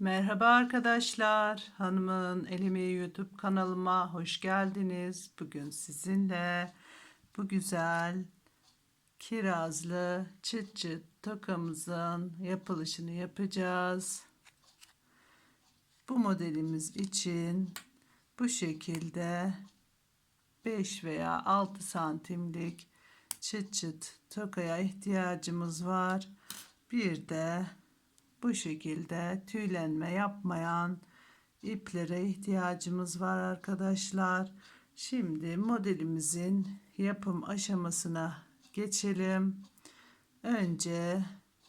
Merhaba arkadaşlar. Hanımın Elimi YouTube kanalıma hoş geldiniz. Bugün sizinle bu güzel kirazlı çıt çıt tokamızın yapılışını yapacağız. Bu modelimiz için bu şekilde 5 veya 6 santimlik çıt çıt tokaya ihtiyacımız var. Bir de bu şekilde tüylenme yapmayan iplere ihtiyacımız var arkadaşlar. Şimdi modelimizin yapım aşamasına geçelim. Önce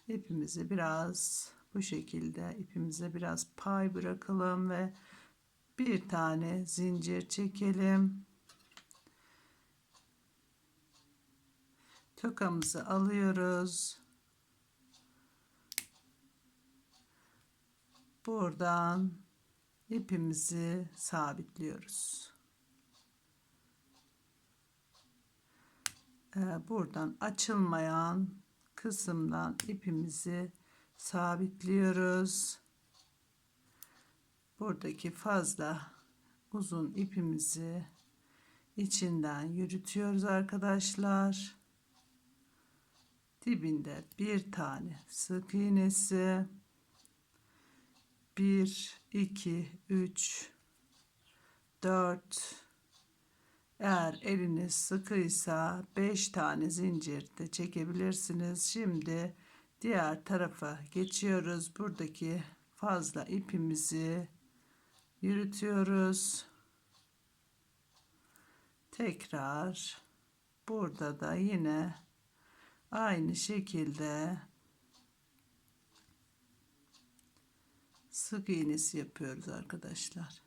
ipimizi biraz bu şekilde ipimize biraz pay bırakalım ve bir tane zincir çekelim. Tokamızı alıyoruz. Buradan ipimizi sabitliyoruz. Ee, buradan açılmayan kısımdan ipimizi sabitliyoruz. Buradaki fazla uzun ipimizi içinden yürütüyoruz arkadaşlar. Dibinde bir tane sık iğnesi 1, 2, 3, 4. Eğer eliniz sıkıysa 5 tane zincir de çekebilirsiniz. Şimdi diğer tarafa geçiyoruz. Buradaki fazla ipimizi yürütüyoruz. Tekrar burada da yine aynı şekilde sık iğnesi yapıyoruz arkadaşlar.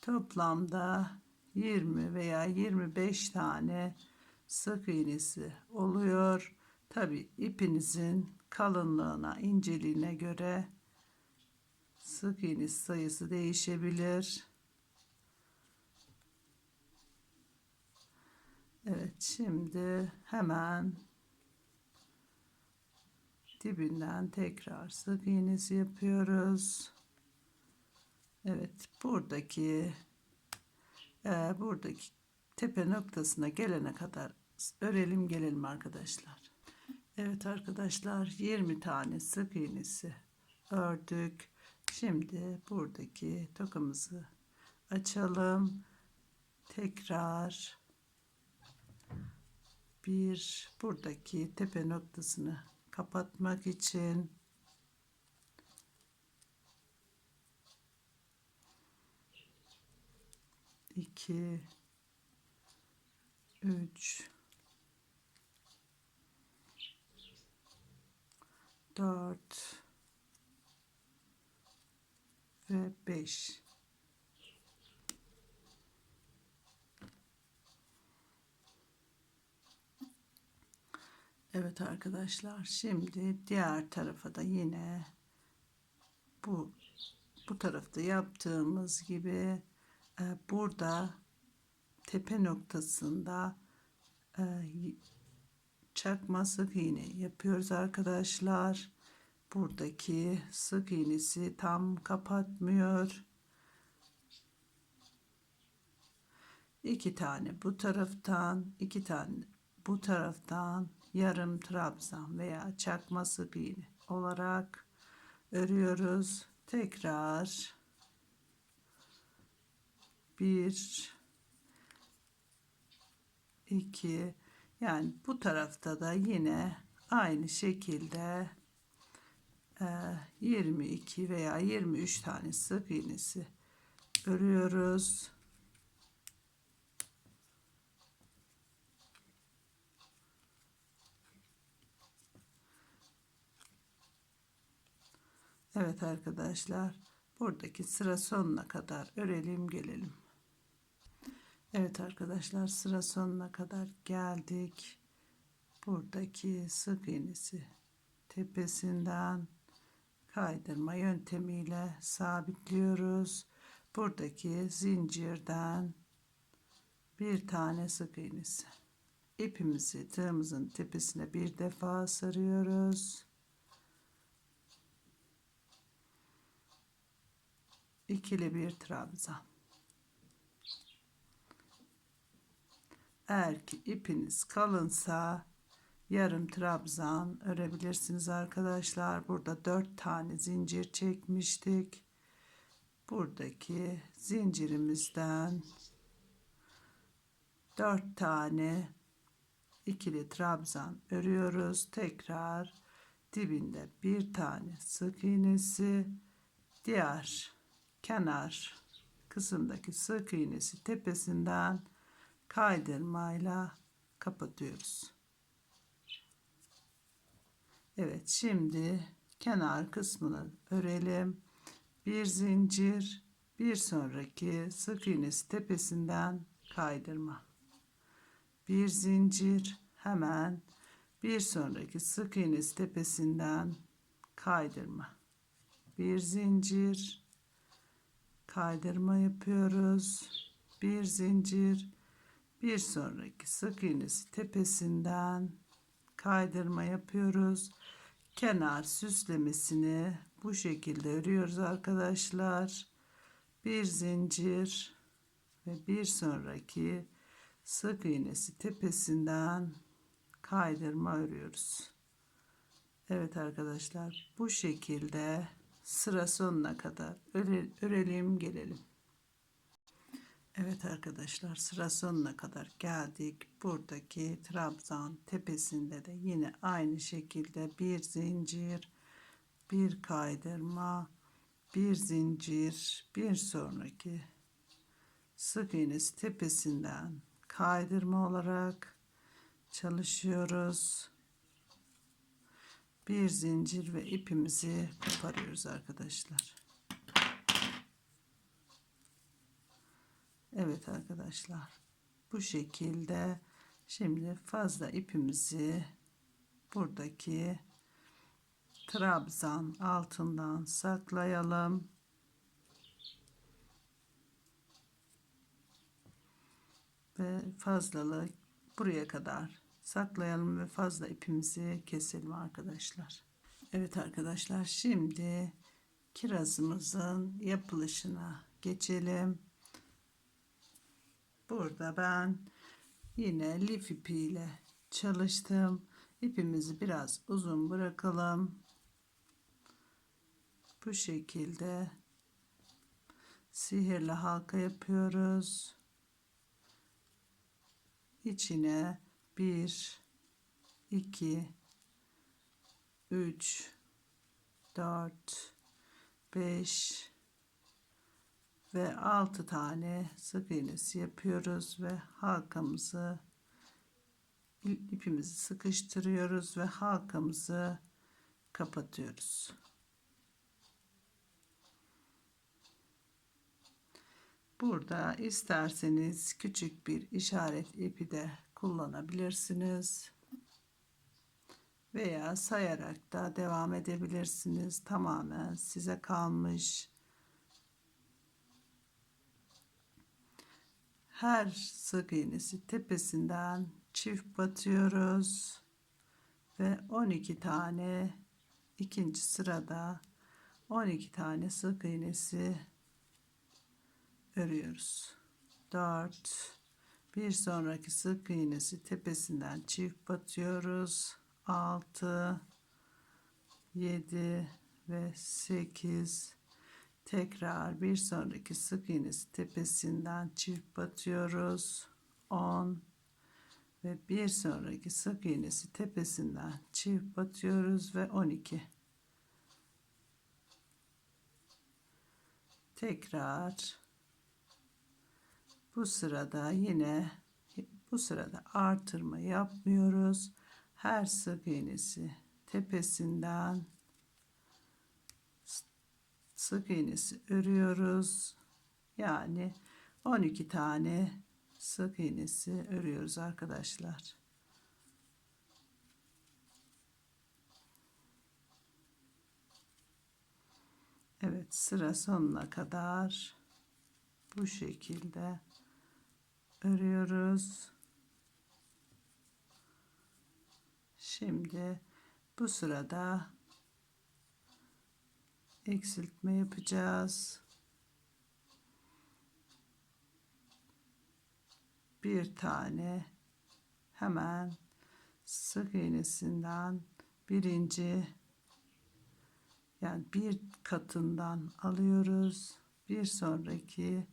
Toplamda 20 veya 25 tane sık iğnesi oluyor. Tabi ipinizin kalınlığına, inceliğine göre sık iğne sayısı değişebilir. Evet şimdi hemen dibinden tekrar sık iğnesi yapıyoruz. Evet buradaki e, buradaki tepe noktasına gelene kadar örelim gelelim arkadaşlar. Evet arkadaşlar 20 tane sık iğnesi ördük. Şimdi buradaki tokamızı açalım. Tekrar bir buradaki tepe noktasını kapatmak için. İki üç dört ve beş Evet arkadaşlar şimdi diğer tarafa da yine bu bu tarafta yaptığımız gibi e, burada tepe noktasında e, çakma sık iğne yapıyoruz arkadaşlar. Buradaki sık iğnesi tam kapatmıyor. iki tane bu taraftan, iki tane bu taraftan yarım trabzan veya çakma sık iğne olarak örüyoruz. Tekrar bir iki yani bu tarafta da yine aynı şekilde 22 e, veya 23 tane sık iğnesi örüyoruz. Evet arkadaşlar buradaki sıra sonuna kadar örelim gelelim. Evet arkadaşlar sıra sonuna kadar geldik. Buradaki sık iğnesi tepesinden kaydırma yöntemiyle sabitliyoruz. Buradaki zincirden bir tane sık iğnesi. İpimizi tığımızın tepesine bir defa sarıyoruz. İkili bir trabzan. Eğer ki ipiniz kalınsa yarım trabzan örebilirsiniz arkadaşlar. Burada dört tane zincir çekmiştik. Buradaki zincirimizden dört tane ikili trabzan örüyoruz. Tekrar dibinde bir tane sık iğnesi diğer kenar kısımdaki sık iğnesi tepesinden kaydırmayla kapatıyoruz. Evet şimdi kenar kısmını örelim. Bir zincir bir sonraki sık iğnesi tepesinden kaydırma. Bir zincir hemen bir sonraki sık iğnesi tepesinden kaydırma. Bir zincir kaydırma yapıyoruz. Bir zincir bir sonraki sık iğnesi tepesinden kaydırma yapıyoruz. Kenar süslemesini bu şekilde örüyoruz arkadaşlar. Bir zincir ve bir sonraki sık iğnesi tepesinden kaydırma örüyoruz. Evet arkadaşlar bu şekilde sıra sonuna kadar öre, örelim gelelim. Evet arkadaşlar sıra sonuna kadar geldik. Buradaki trabzan tepesinde de yine aynı şekilde bir zincir, bir kaydırma, bir zincir, bir sonraki sık iğnesi tepesinden kaydırma olarak çalışıyoruz. Bir zincir ve ipimizi koparıyoruz arkadaşlar. Evet arkadaşlar. Bu şekilde şimdi fazla ipimizi buradaki trabzan altından saklayalım. Ve fazlalığı buraya kadar saklayalım ve fazla ipimizi keselim arkadaşlar. Evet arkadaşlar şimdi kirazımızın yapılışına geçelim. Burada ben yine lif ipiyle çalıştım. İpimizi biraz uzun bırakalım. Bu şekilde sihirli halka yapıyoruz. İçine 1 2 3 4 5 ve 6 tane sık iğnesi yapıyoruz ve halkamızı ipimizi sıkıştırıyoruz ve halkamızı kapatıyoruz. Burada isterseniz küçük bir işaret ipi de kullanabilirsiniz. Veya sayarak da devam edebilirsiniz. Tamamen size kalmış. her sık iğnesi tepesinden çift batıyoruz ve 12 tane ikinci sırada 12 tane sık iğnesi örüyoruz 4 bir sonraki sık iğnesi tepesinden çift batıyoruz 6 7 ve 8 Tekrar bir sonraki sık iğnesi tepesinden çift batıyoruz. 10 ve bir sonraki sık iğnesi tepesinden çift batıyoruz ve 12. Tekrar bu sırada yine bu sırada artırma yapmıyoruz. Her sık iğnesi tepesinden sık iğnesi örüyoruz. Yani 12 tane sık iğnesi örüyoruz arkadaşlar. Evet sıra sonuna kadar bu şekilde örüyoruz. Şimdi bu sırada eksiltme yapacağız. Bir tane hemen sık iğnesinden birinci yani bir katından alıyoruz. Bir sonraki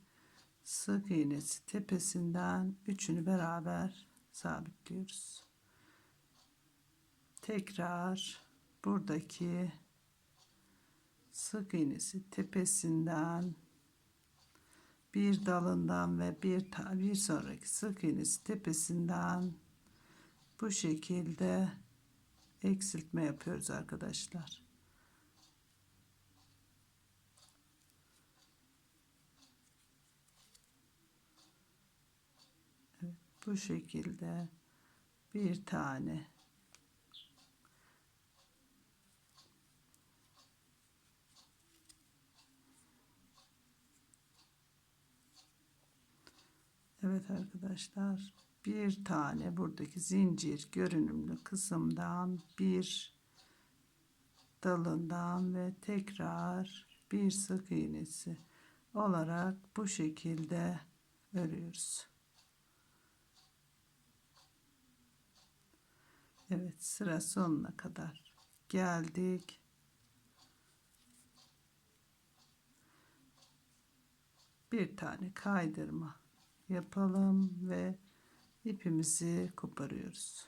sık iğnesi tepesinden üçünü beraber sabitliyoruz. Tekrar buradaki sık iğnesi tepesinden bir dalından ve bir bir sonraki sık iğnesi tepesinden bu şekilde eksiltme yapıyoruz arkadaşlar. Evet, bu şekilde bir tane Evet arkadaşlar bir tane buradaki zincir görünümlü kısımdan bir dalından ve tekrar bir sık iğnesi olarak bu şekilde örüyoruz. Evet sıra sonuna kadar geldik. Bir tane kaydırma yapalım ve ipimizi koparıyoruz.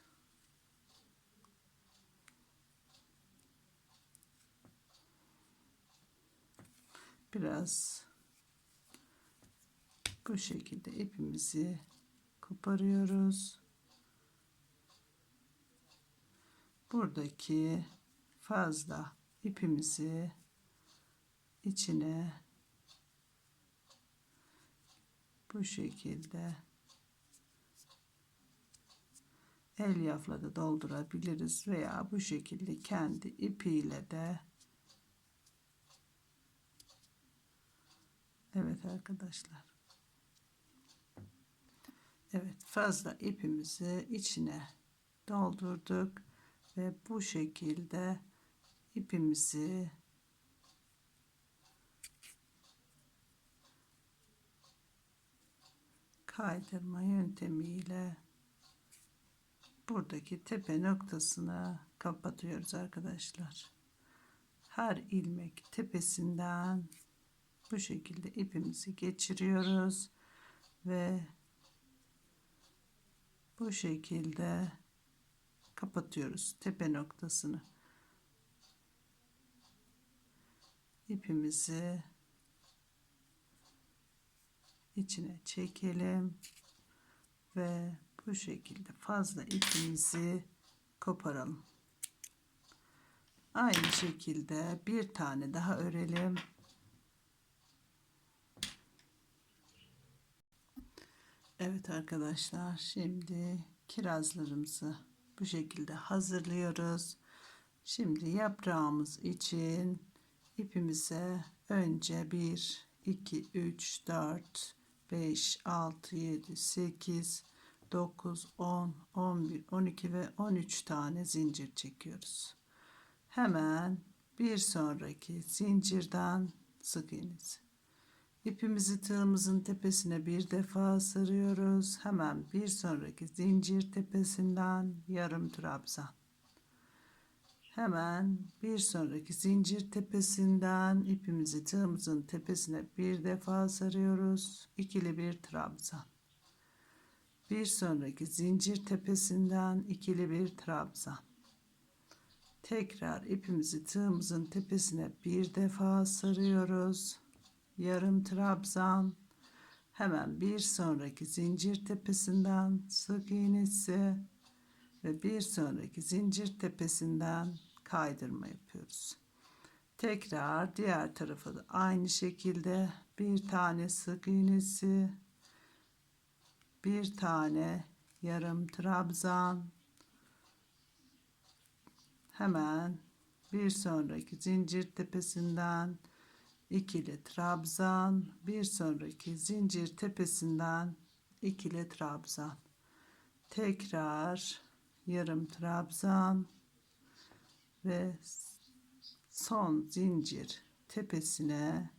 Biraz bu şekilde ipimizi koparıyoruz. Buradaki fazla ipimizi içine bu şekilde el yafla da doldurabiliriz veya bu şekilde kendi ipiyle de Evet arkadaşlar. Evet fazla ipimizi içine doldurduk ve bu şekilde ipimizi kaydırma yöntemiyle buradaki tepe noktasını kapatıyoruz arkadaşlar. Her ilmek tepesinden bu şekilde ipimizi geçiriyoruz ve bu şekilde kapatıyoruz tepe noktasını. ipimizi içine çekelim ve bu şekilde fazla ipimizi koparalım. Aynı şekilde bir tane daha örelim. Evet arkadaşlar şimdi kirazlarımızı bu şekilde hazırlıyoruz. Şimdi yaprağımız için ipimize önce 1 2 3 4 5, 6, 7, 8, 9, 10, 11, 12 ve 13 tane zincir çekiyoruz. Hemen bir sonraki zincirden sık iğnesi. İpimizi tığımızın tepesine bir defa sarıyoruz. Hemen bir sonraki zincir tepesinden yarım trabzan. Hemen bir sonraki zincir tepesinden ipimizi tığımızın tepesine bir defa sarıyoruz. İkili bir trabzan. Bir sonraki zincir tepesinden ikili bir trabzan. Tekrar ipimizi tığımızın tepesine bir defa sarıyoruz. Yarım trabzan. Hemen bir sonraki zincir tepesinden sık iğnesi ve bir sonraki zincir tepesinden kaydırma yapıyoruz. Tekrar diğer tarafa da aynı şekilde bir tane sık iğnesi, bir tane yarım trabzan, hemen bir sonraki zincir tepesinden ikili trabzan, bir sonraki zincir tepesinden ikili trabzan. Tekrar yarım trabzan ve son zincir tepesine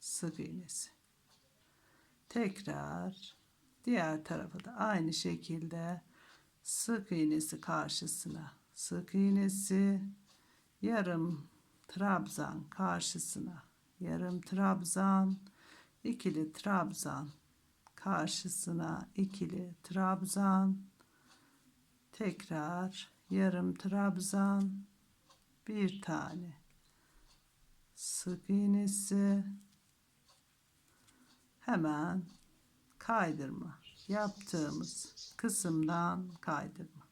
sık iğnesi. Tekrar Diğer tarafa da aynı şekilde sık iğnesi karşısına sık iğnesi yarım trabzan karşısına. Yarım trabzan ikili trabzan karşısına ikili trabzan. Tekrar yarım trabzan bir tane. Sık iğnesi. Hemen kaydırma. Yaptığımız kısımdan kaydırma.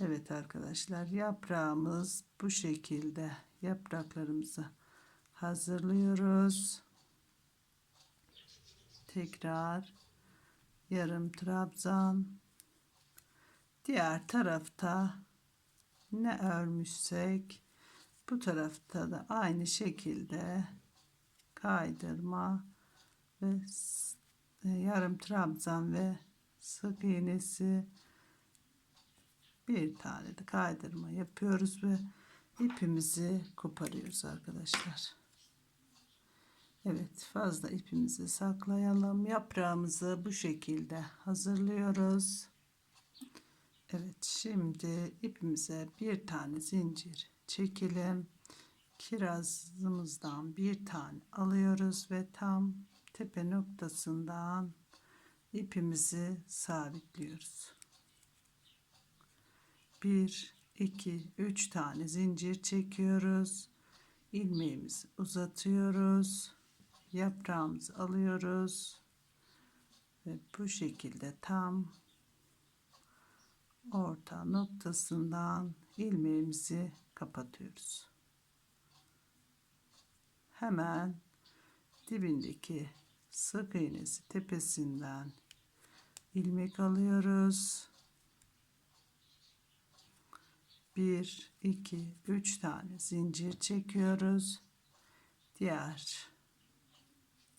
Evet arkadaşlar yaprağımız bu şekilde yapraklarımızı hazırlıyoruz. Tekrar yarım trabzan diğer tarafta ne örmüşsek bu tarafta da aynı şekilde kaydırma ve yarım trabzan ve sık iğnesi bir tane de kaydırma yapıyoruz ve ipimizi koparıyoruz arkadaşlar. Evet fazla ipimizi saklayalım. Yaprağımızı bu şekilde hazırlıyoruz. Evet şimdi ipimize bir tane zincir çekelim. Kirazımızdan bir tane alıyoruz ve tam tepe noktasından ipimizi sabitliyoruz. 1 2 3 tane zincir çekiyoruz. ilmeğimizi uzatıyoruz. Yaprağımızı alıyoruz. Ve bu şekilde tam orta noktasından ilmeğimizi kapatıyoruz. Hemen dibindeki sık iğnesi tepesinden ilmek alıyoruz. 1 2 3 tane zincir çekiyoruz. Diğer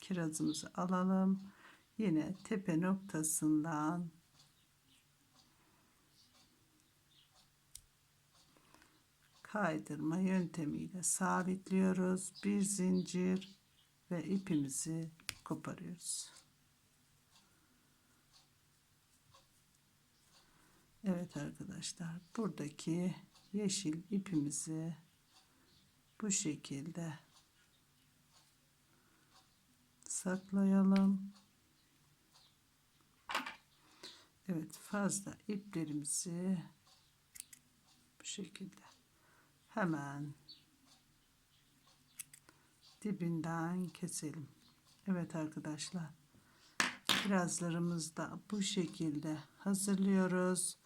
kirazımızı alalım. Yine tepe noktasından kaydırma yöntemiyle sabitliyoruz. Bir zincir ve ipimizi koparıyoruz. Evet arkadaşlar buradaki yeşil ipimizi bu şekilde saklayalım. Evet fazla iplerimizi bu şekilde hemen dibinden keselim. Evet arkadaşlar. Kirazlarımızı da bu şekilde hazırlıyoruz.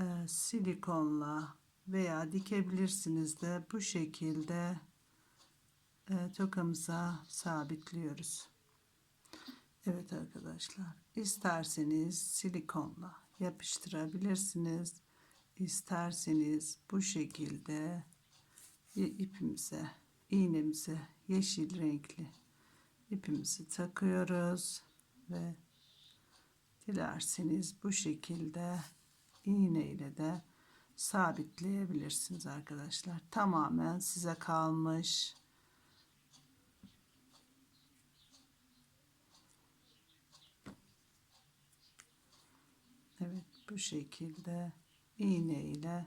Ee, silikonla veya dikebilirsiniz de bu şekilde e, tokamıza sabitliyoruz. Evet arkadaşlar. isterseniz silikonla yapıştırabilirsiniz. İsterseniz bu şekilde ipimize, iğnemize yeşil renkli ipimizi takıyoruz ve dilerseniz bu şekilde iğne ile de sabitleyebilirsiniz arkadaşlar. Tamamen size kalmış. Evet bu şekilde iğne ile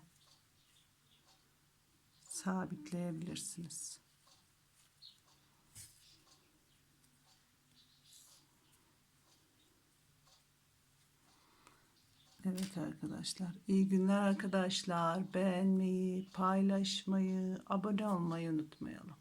sabitleyebilirsiniz. Evet arkadaşlar. iyi günler arkadaşlar. Beğenmeyi, paylaşmayı, abone olmayı unutmayalım.